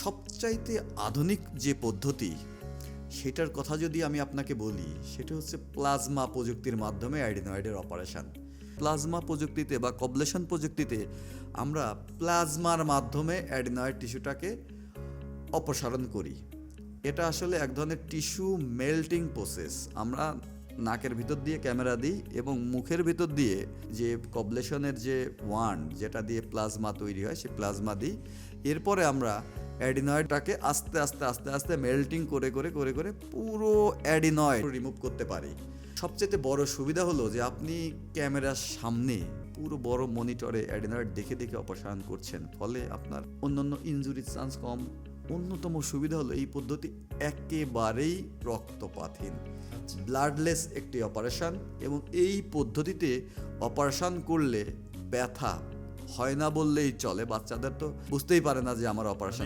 সবচাইতে আধুনিক যে পদ্ধতি, সেটার কথা যদি আমি আপনাকে বলি, সেটা হচ্ছে প্লাজমা প্রযুক্তির মাধ্যমে অ্যাডিনয়েডের অপারেশন। প্লাজমা প্রযুক্তিতে বা কবলেশন প্রযুক্তিতে আমরা প্লাজমার মাধ্যমে অ্যাডিনয়েড টিস্যুটাকে অপসারণ করি। এটা আসলে এক ধরনের টিস্যু মেল্টিং প্রসেস। আমরা নাকের ভিতর দিয়ে ক্যামেরা দিই এবং মুখের ভিতর দিয়ে যে কবলেশনের যে ওয়ান যেটা দিয়ে প্লাজমা তৈরি হয় সেই প্লাজমা দিই। এরপরে আমরা অ্যাডিনয়েডটাকে আস্তে আস্তে আস্তে আস্তে মেল্টিং করে করে করে করে পুরো অ্যাডিনয়েড রিমুভ করতে পারি। সবচেয়ে বড় সুবিধা হলো যে আপনি ক্যামেরার সামনে পুরো বড় মনিটরে অ্যাডিনয়েড দেখে দেখে অপসারণ করছেন। ফলে আপনার অন্যান্য ইনজুরির চান্স কম। অন্যতম সুবিধা হলো এই পদ্ধতি একেবারেই রক্তপাতহীন। ব্লাডলেস একটি অপারেশন এবং এই পদ্ধতিতে অপারেশন করলে ব্যথা হয় না বললেই চলে বাচ্চাদের। তো বুঝতেই পারে না যে আমার অপারেশন